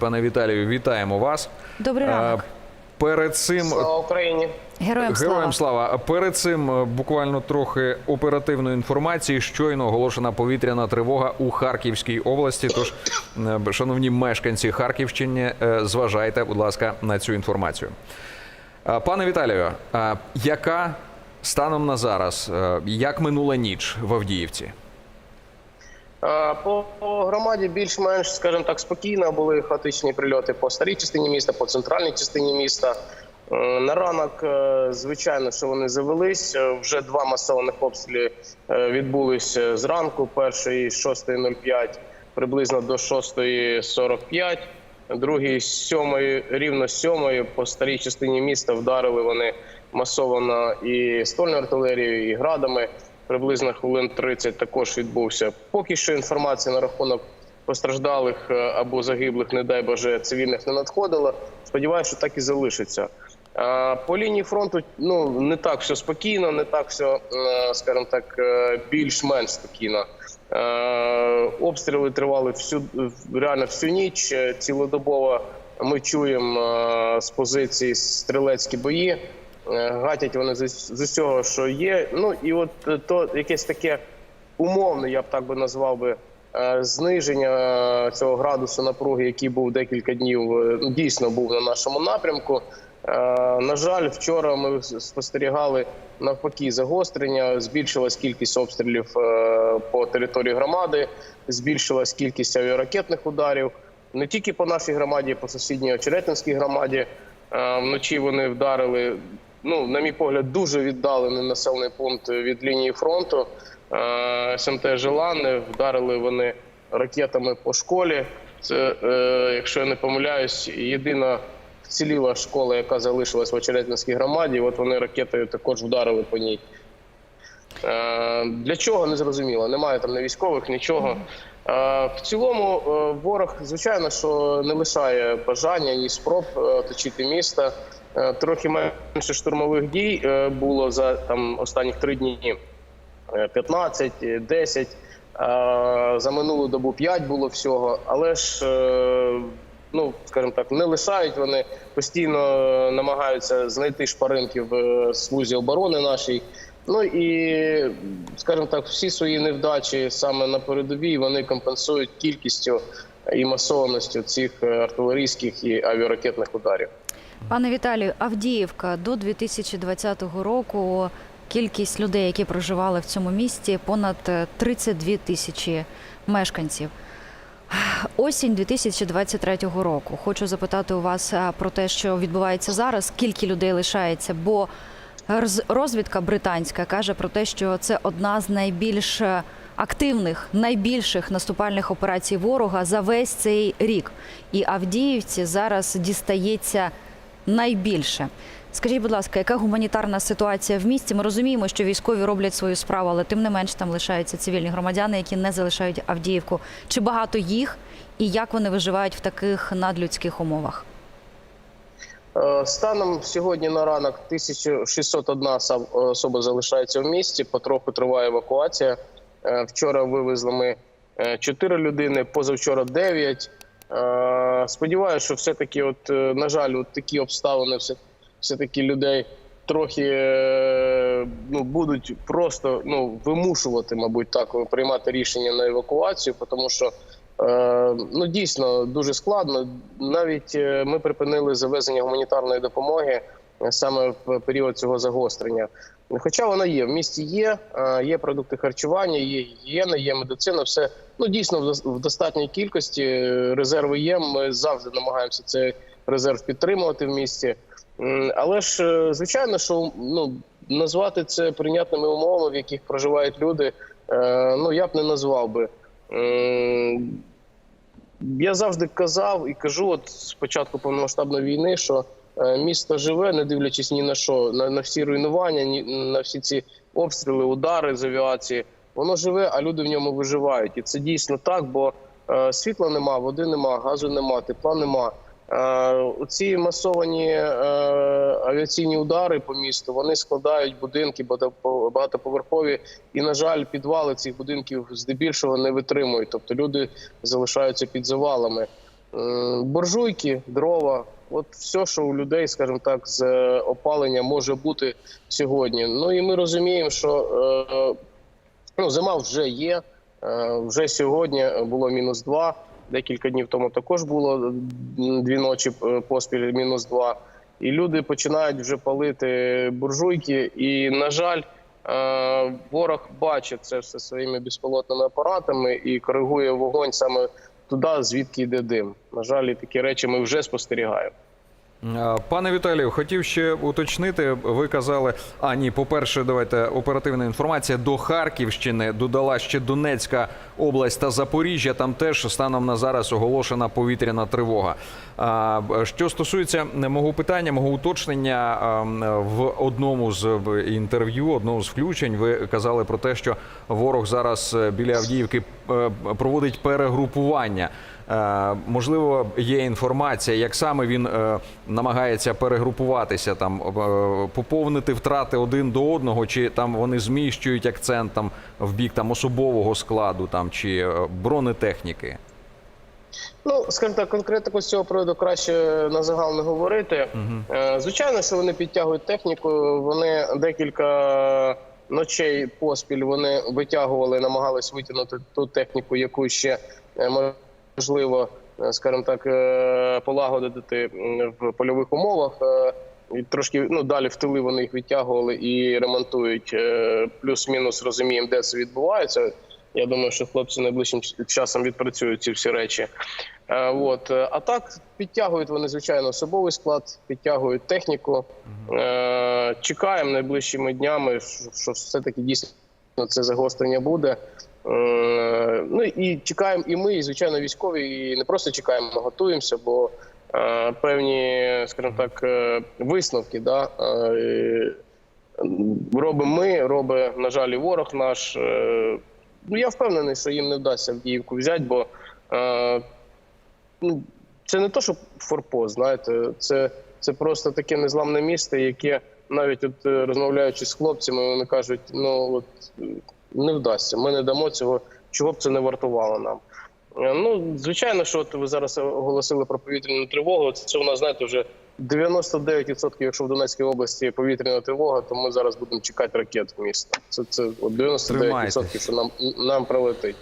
Пане Віталію, вітаємо вас. Добрий ранок. Е, Перед цим Слава Україні. Героям слава. героям слава. Перед цим е, буквально трохи оперативної інформації. Щойно оголошена повітряна тривога у Харківській області. Тож, е, шановні мешканці Харківщини, зважайте, будь ласка, на цю інформацію. Пане Віталію, яка станом на зараз, як минула ніч в Авдіївці? Е, По громаді більш-менш, скажімо так, спокійно були хаотичні прильоти по старій частині міста, по центральній частині міста. Е, На ранок, е, звичайно, що вони завелись. Вже два масованих обстріли відбулися зранку. Перший з 6.05 приблизно до 6.45. Другий з 7, рівно з 7 по старій частині міста вдарили вони масово і ствольною артилерією, і градами. Приблизно хвилин 30 також відбувся. Поки що інформація на рахунок постраждалих е, або загиблих, не дай Боже, цивільних не надходила. Сподіваюся, що так і залишиться. По лінії фронту ну не так все спокійно, не так все, е, скажімо так, е, більш-менш спокійно. Обстріли тривали всю реально всю ніч. Цілодобово ми чуємо з позиції стрілецькі бої. Е, Гатять вони з, з усього, що є. Ну і от е, то якесь таке умовне, я б так би назвав би. е, Зниження цього градусу напруги, який був декілька днів, ну, дійсно був на нашому напрямку. На жаль, вчора ми спостерігали навпаки загострення. Збільшилась кількість обстрілів по території громади, збільшилась кількість авіаракетних ударів не тільки по нашій громаді, по сусідній Очеретинській громаді. Вночі вони вдарили. Ну, на мій погляд, дуже віддалений населений пункт від лінії фронту. Е, СМТ Желане вдарили вони ракетами по школі. Це, е, якщо я не помиляюсь, єдина вціліла школа, яка залишилась в Очеретинській громаді. От вони ракетою також вдарили по ній. Е, Для чого не зрозуміло. Немає там ні військових, нічого. В цілому ворог, звичайно, що не лишає бажання ні спроб оточити місто. Е, Трохи менше штурмових дій е, було за там останніх три дні. Е, 15, е, 10, е, за минулу добу 5 було всього, але ж, ну, скажімо так, не лишають вони, постійно намагаються знайти шпаринки в слузі оборони нашій. Ну і, скажімо так, всі свої невдачі саме на передовій вони компенсують кількістю і масованістю цих артилерійських і авіаракетних ударів. Пане Віталію, Авдіївка до 2020 року кількість людей, які проживали в цьому місті, понад е, 32 тисячі мешканців. Осінь 2023 року. Хочу запитати у вас е, про те, що відбувається зараз. Скільки людей лишається? Бо розвідка британська каже про те, що це одна з найбільш е, активних, найбільших наступальних операцій ворога за весь цей рік. І Авдіївці зараз дістається найбільше. Скажіть, будь ласка, яка гуманітарна ситуація в місті? Ми розуміємо, що військові роблять свою справу, але тим не менш там лишаються цивільні громадяни, які не залишають Авдіївку. Чи багато їх і як вони виживають в таких надлюдських умовах? Е, Станом сьогодні на ранок 1601 особ- особа залишається в місті. Потроху триває евакуація. Е, Вчора вивезли ми 4 людини, позавчора 9. Е, Сподіваюся, що все-таки, от, е, на жаль, от такі обставини все, все-таки людей трохи е, ну, будуть просто ну, вимушувати, мабуть, так, приймати рішення на евакуацію, тому що Ну дійсно дуже складно. Навіть ми припинили завезення гуманітарної допомоги саме в період цього загострення. Хоча вона є в місті, є е, є продукти харчування, є гігієна, є медицина. Все ну дійсно в достатній кількості е, резерви є. Ми завжди намагаємося цей резерв підтримувати в місті. Але ж е, звичайно, що ну назвати це прийнятними умовами, в яких проживають люди. е, Ну я б не назвав би. Я завжди казав і кажу, от з початку повномасштабної війни, що е, місто живе, не дивлячись ні на що, на, на всі руйнування, ні на всі ці обстріли, удари з авіації. Воно живе, а люди в ньому виживають. І це дійсно так, бо е, світла нема, води нема, газу нема, тепла нема. Е, ці масовані е, авіаційні удари по місту вони складають будинки багатоповерхові, і на жаль, підвали цих будинків здебільшого не витримують. Тобто люди залишаються під завалами. М, Буржуйки, дрова, от все, що у людей, скажімо так, з е, опалення може бути сьогодні. Ну і ми розуміємо, що е, ну, зима вже є. Е, Вже сьогодні було мінус 2. Декілька днів тому також було дві ночі поспіль мінус 2. І люди починають вже палити буржуйки. І, на жаль, ворог бачить це все своїми безпілотними апаратами і коригує вогонь саме туди, звідки йде дим. На жаль, такі речі ми вже спостерігаємо. Е, Пане Віталію, хотів ще уточнити. Ви казали, а ні, по-перше, давайте оперативна інформація до Харківщини додала ще Донецька область та Запоріжжя. Там теж станом на зараз оголошена повітряна тривога. А, Що стосується мого питання, мого уточнення в одному з інтерв'ю, одному з включень, ви казали про те, що ворог зараз е, біля Авдіївки е, проводить перегрупування. Е, Можливо, є інформація, як саме він е, намагається перегрупуватися, там е, поповнити втрати один до одного, чи там вони зміщують акцент там в бік там особового складу, там чи е, бронетехніки. Ну, скажімо так, конкретику з цього приводу краще на загал не говорити. Е, Звичайно, що вони підтягують техніку. Вони декілька ночей поспіль вони витягували, намагались витягнути ту техніку, яку ще е, можливо, е, скажімо так, е, полагодити в польових умовах. І трошки ну далі в тили вони їх відтягували і ремонтують. Плюс-мінус розуміємо, де це відбувається. Я думаю, що хлопці найближчим часом відпрацюють ці всі речі. Е, От. е, А так підтягують вони, звичайно, особовий склад, підтягують техніку. Е, Чекаємо найближчими днями, що- все-таки дійсно це загострення буде. Е, Ну і чекаємо і ми, і звичайно, військові, і не просто чекаємо, а готуємося, бо е, певні, скажімо так, е, висновки да, е, робимо ми, робить, на жаль, і ворог наш. Е, Ну, я впевнений, що їм не вдасться Авдіївку взяти, бо е, ну, це не то, що форпост, знаєте, це, це просто таке незламне місто, яке навіть от е, розмовляючи з хлопцями, вони кажуть, ну от не вдасться, ми не дамо цього, чого б це не вартувало нам. Е, Ну, звичайно, що от ви зараз оголосили про повітряну тривогу. Це у нас, знаєте, вже 99%, якщо в Донецькій області повітряна тривога, то ми зараз будемо чекати ракет в місто. Це, це от 99%, що нам, нам прилетить.